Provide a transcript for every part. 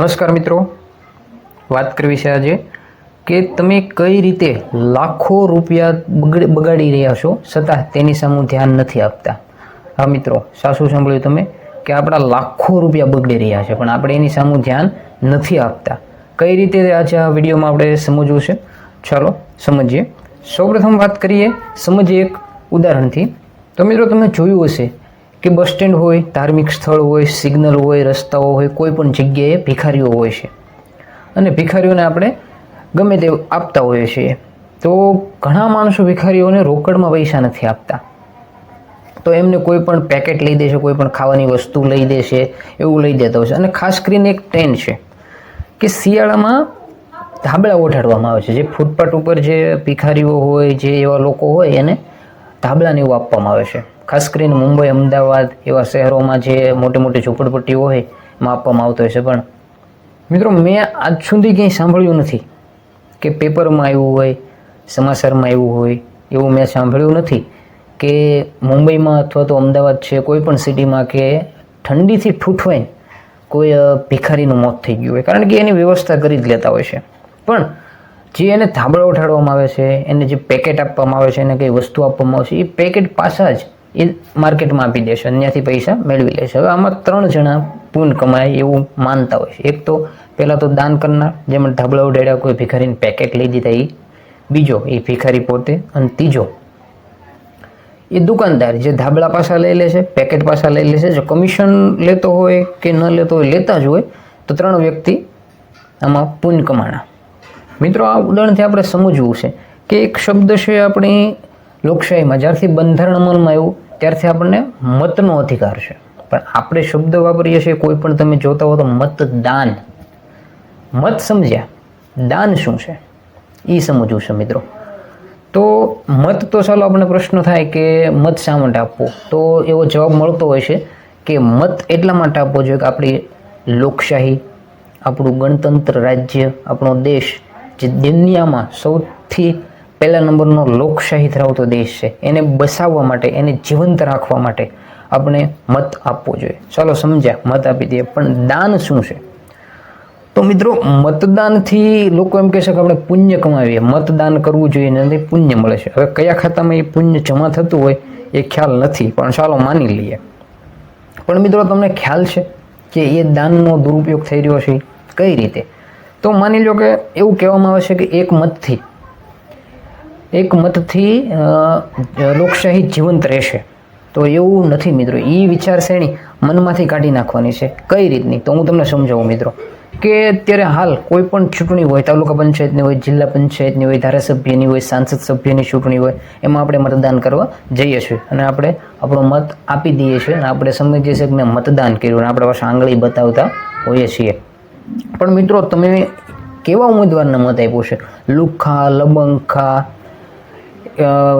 નમસ્કાર મિત્રો. વાત કરવી છે આજે કે તમે કઈ રીતે લાખો રૂપિયા બગડ- રહ્યા છો છતાં તેની સામે ધ્યાન નથી આપતા. હા મિત્રો સાસુ સાંભળ્યું તમે કે આપણા લાખો રૂપિયા બગડી રહ્યા છે, પણ આપણે એની સામે ધ્યાન નથી આપતા. કઈ રીતે આજે આ વિડીયોમાં આપણે સમજવું છે? ચાલો સમજીએ. સૌપ્રથમ વાત કરીએ, સમજીએ એક ઉદાહરણથી. તો મિત્રો, તમે જોયું હશે કે બસ સ્ટેન્ડ હોય, ધાર્મિક સ્થળ હોય, સિગ્નલ હોય, રસ્તાઓ હોય, કોઈ પણ જગ્યાએ ભિખારીઓ હોય છે. અને ભિખારીઓને આપણે ગમે તે આપતા હોઈએ છીએ. તો ઘણા માણસો ભિખારીઓને રોકડમાં પૈસા નથી આપતા. તો એમને કોઈ પણ પેકેટ લઈ દેશે, કોઈ પણ ખાવાની વસ્તુ લઈ દેશે, એવું લઈ દેતા હોય છે. અને ખાસ કરીને એક ટ્રેન્ડ છે કે શિયાળામાં ધાબળા ઓઢાડવામાં આવે છે. જે ફૂટપાથ ઉપર જે ભિખારીઓ હોય, જે એવા લોકો હોય, એને ધાબળાને એવું આપવામાં આવે છે. ખાસ કરીને મુંબઈ, અમદાવાદ એવા શહેરોમાં જે મોટી મોટી ઝૂંપડપટ્ટીઓ હોય, એમાં આપવામાં આવતો હોય છે. પણ મિત્રો, મેં આજ સુધી ક્યાંય સાંભળ્યું નથી કે પેપરમાં આવ્યું હોય, સમાચારમાં આવ્યું હોય, એવું મેં સાંભળ્યું નથી કે મુંબઈમાં અથવા તો અમદાવાદ છે, કોઈ પણ સિટીમાં કે ઠંડીથી ઠૂઠવાઈને કોઈ ભિખારીનું મોત થઈ ગયું હોય. કારણ કે એની વ્યવસ્થા કરી જ લેતા હોય છે. પણ જે એને ધાબળા ઉઠાડવામાં આવે છે, એને જે પેકેટ આપવામાં આવે છે, એને કંઈ વસ્તુ આપવામાં આવે છે, એ પેકેટ પાછા જ એ માર્કેટમાં આપી દેશે, અન્યથી પૈસા મેળવી લેશે. હવે આમાં ત્રણ જણા પૂન કમાય એવું માનતા હોય છે. એક તો પહેલાં તો દાન કરનાર જેમાં ધાબળા ઉડાડ્યા, કોઈ ભિખારીને પેકેટ લઈ દીધા એ બીજો, એ ભિખારી પોતે અને ત્રીજો, એ દુકાનદાર જે ધાબળા પાછા લઈ લે છે પેકેટ પાસા લઈ લે છે જો કમિશન લેતો હોય કે ન લેતો હોય, લેતા જ હોય, તો ત્રણ વ્યક્તિ આમાં પૂન કમાણા. મિત્રો, આ ઉદાહરણથી આપણે સમજવું છે કે એક શબ્દ છે આપણી લોકશાહીમાં જ્યારથી બંધારણ અમલમાં આવ્યું, ત્યારથી આપણને મતનો અધિકાર છે. પણ આપણે શબ્દ વાપરીએ છીએ, કોઈ પણ તમે જોતા હો તો મતદાન. મત સમજ્યા. દાન શું છે? એ સમજવું છે મિત્રો. તો મત તો ચાલો આપણને પ્રશ્ન થાય કે મત શા માટે આપવો? તો એવો જવાબ મળતો હોય છે કે મત એટલા માટે આપવો જોઈએ કે આપણી લોકશાહી, આપણું ગણતંત્ર રાજ્ય, આપણો દેશ જે દુનિયામાં સૌથી પહેલા નંબરનો લોકશાહી ધરાવતો દેશ છે. એને બસાવવા માટે, એને જીવંત રાખવા માટે આપણે મત આપવો જોઈએ. ચાલો સમજ્યા, મત આપી દઈએ. પણ દાન શું છે? તો મિત્રો, મતદાનથી લોકો એમ કહેશે કે આપણે પુણ્ય કમાવીએ. મતદાન કરવું જોઈએ એનાથી પુણ્ય મળે છે. હવે કયા ખાતામાં એ પુણ્ય જમા થતું હોય એ ખ્યાલ નથી, પણ ચાલો માની લઈએ. પણ મિત્રો, તમને ખ્યાલ છે કે એ દાનનો દુરુપયોગ થઈ રહ્યો છે? કઈ રીતે? તો માની લો કે એવું કહેવામાં આવે છે કે એક મતથી એક મતથી લોકશાહી જીવંત રહેશે. તો એવું નથી મિત્રો. એ વિચારશ્રેણી મનમાંથી કાઢી નાખવાની છે. કઈ રીતની? તો હું તમને સમજાવું મિત્રો, કે અત્યારે હાલ કોઈ પણ ચૂંટણી હોય, તાલુકા પંચાયતની હોય, જિલ્લા પંચાયતની હોય, ધારાસભ્યની હોય, સાંસદ સભ્યની ચૂંટણી હોય, એમાં આપણે મતદાન કરવા જઈએ છીએ. અને આપણે આપણો મત આપી દઈએ છીએ. અને આપણે સમજીએ છીએ કે મેં મતદાન કર્યું. અને આપણે પાસે આંગળી બતાવતા હોઈએ છીએ. પણ મિત્રો, તમે કેવા ઉમેદવારને મત આપ્યો છે? લુખ્ખા લબંખા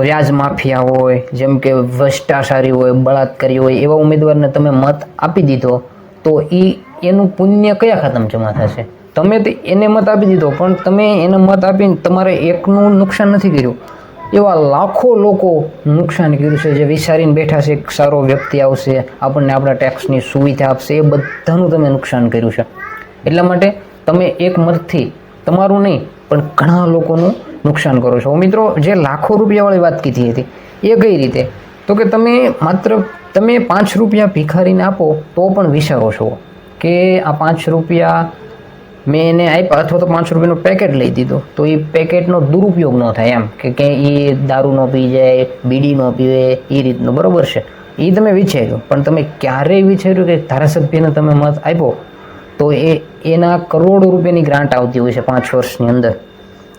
વ્યાજ માફિયા હોય, જેમ કે ભ્રષ્ટાચારી હોય, બળાત્કારી હોય, એવા ઉમેદવારને તમે મત આપી દીધો, તો એ એનું પુણ્ય કયા ખાતામાં જમા થશે? તમે તે એને મત આપી દીધો, પણ તમે એને મત આપીને તમારે એકનું નુકસાન નથી કર્યું. એવા લાખો લોકો નુકસાન કર્યું છે, જે વિચારીને બેઠા છે, એક સારો વ્યક્તિ આવશે, આપણને આપણા ટેક્સની સુવિધા આપશે, એ બધાનું તમે નુકસાન કર્યું છે. એટલા માટે તમે એક મતથી તમારું નહીં, પણ ઘણા લોકોનું નુકસાન કરો છો. મિત્રો, જે લાખો રૂપિયાવાળી વાત કીધી હતી, એ કઈ રીતે? તો કે તમે માત્ર, તમે પાંચ રૂપિયા ભિખારીને આપો, તો પણ વિચારો છો કે આ પાંચ રૂપિયા મેં એને આપ્યા અથવા તો પાંચ રૂપિયાનું પેકેટ લઈ દીધું. તો એ પેકેટનો દુરુપયોગ ન થાય એમ, કે ક્યાંય એ દારૂ ન પી જાય, બીડી ન પીવે, એ રીતનું. બરાબર છે? એ તમે વિચાર્યું. પણ તમે ક્યારેય વિચાર્યું કે ધારાસભ્યને તમે મત આપ્યો? તો એ, એના કરોડો રૂપિયાની ગ્રાન્ટ આવતી હોય છે પાંચ વર્ષની અંદર.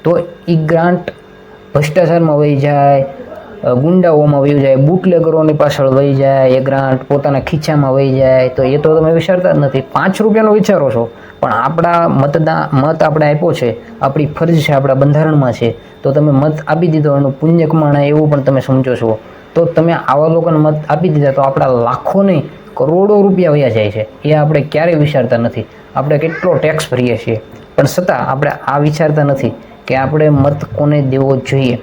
તો એ ગ્રાન્ટ ભ્રષ્ટાચારમાં વહી જાય ગુંડાઓમાં વહી જાય, બુટલેગરોની પાછળ વહી જાય, એ ગ્રાન્ટ પોતાના ખીચામાં વહી જાય. તો એ તો તમે વિચારતા જ નથી. પાંચ રૂપિયાનો વિચારો છો. પણ આપણા મતદાન મત આપણે આપ્યો છે, આપણી ફરજ છે, આપણા બંધારણમાં છે, તો તમે મત આપી દીધો, એનું પુણ્ય કમાણા એવું પણ તમે સમજો છો. તો તમે આવા લોકોને મત આપી દીધા તો આપણા લાખો નહીં કરોડો રૂપિયા વયા જાય છે. એ આપણે ક્યારેય વિચારતા નથી. આપણે કેટલો ટેક્સ ભરીએ છીએ. પણ છતાં આપણે આ વિચારતા નથી. કે આપણે મત કોને દેવો જોઈએ?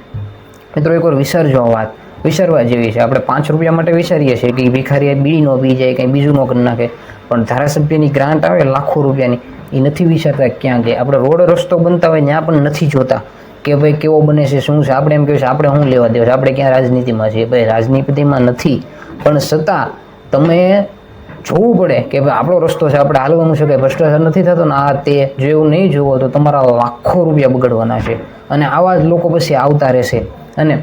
મિત્રો એકવાર વિચારજો આ વાત. વિસરવા જેવી છે. આપણે પાંચ રૂપિયા માટે વિચારીએ છીએ કે ભિખારી બીડી નો પી જાય, કંઈ બીજું ન કરી નાખે. પણ ધારાસભ્યની ગ્રાન્ટ આવે લાખો રૂપિયાની એ નથી વિચારતા ક્યાં કે? આપણે રોડ રસ્તો બનતા હોય ત્યાં પણ નથી જોતા કે ભાઈ કેવો બને છે, શું છે? આપણે એમ કહેવું છે આપણે શું લેવા દેવા છે? આપણે ક્યાં રાજનીતિમાં છીએ? ભાઈ, રાજનીતિમાં નથી. પણ છતાં તમે જોવું પડે કે ભાઈ આપણો રસ્તો છે આપણે હાલવાનું છે કે ભ્રષ્ટાચાર નથી થતો ને આ તે જો એવું નહીં જોવો તો તમારા લાખો રૂપિયા બગડવાના છે અને આવા જ લોકો પછી આવતા રહેશે અને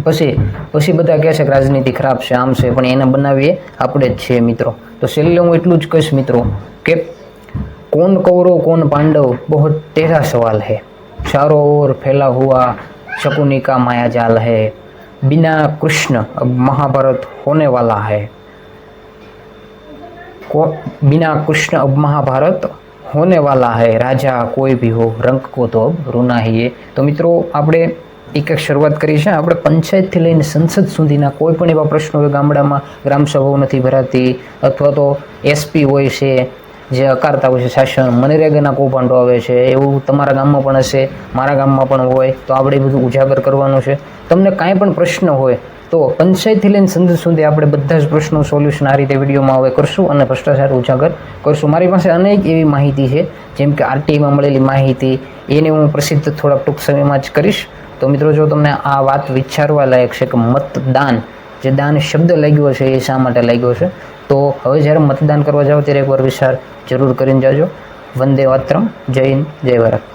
પછી પછી બધા કહે છે કે રાજનીતિ ખરાબ છે આમ છે પણ એને બનાવીએ આપણે જ છીએ મિત્રો તો છેલ્લે હું એટલું જ કહીશ મિત્રો કે कौन कौरव कौन पांडव बहुत टेढ़ा सवाल है चारों ओर फैला हुआ शकुनी का माया जाल है बिना कृष्ण अब महाभारत होने वाला है को बिना कृष्ण अब महाभारत होने वाला है રાજા કોઈ ભી હો રંગ को तो अब रोना ही है તો મિત્રો આપણે એક એક શરૂઆત કરી છે આપણે પંચાયતથી લઈને સંસદ સુધીના કોઈ પણ એવા પ્રશ્નો હોય ગામડામાં ગ્રામસભાઓ નથી ભરાતી અથવા તો એસપી હોય છે જે અકારતા હોય છે શાસન મનરેગાના કૌભાંડો આવે છે એવું તમારા ગામમાં પણ હશે મારા ગામમાં પણ હોય તો આપણે એ બધું ઉજાગર કરવાનું છે તમને કાંઈ પણ પ્રશ્ન હોય તો પંચાયતથી લઈને સંધ સુધી આપણે બધા જ પ્રશ્નો સોલ્યુશન આ રીતે વિડીયોમાં હવે કરશું અને ભ્રષ્ટાચાર ઉજાગર કરશું. મારી પાસે અનેક એવી માહિતી છે, જેમ કે આરટીઆઈમાં મળેલી માહિતી, એને હું પ્રસિદ્ધ થોડાક ટૂંક સમયમાં જ કરીશ. તો મિત્રો, જો તમને આ વાત વિચારવા લાયક છે કે મતદાન, જે દાન શબ્દ લાગ્યો છે, એ શા માટે લાગ્યો છે? તો હવે જ્યારે મતદાન કરવા જાઓ, ત્યારે એકવાર વિચાર જરૂર કરીને જાજો. વંદે વાત્રમ જય હિન્દ, જય ભારત.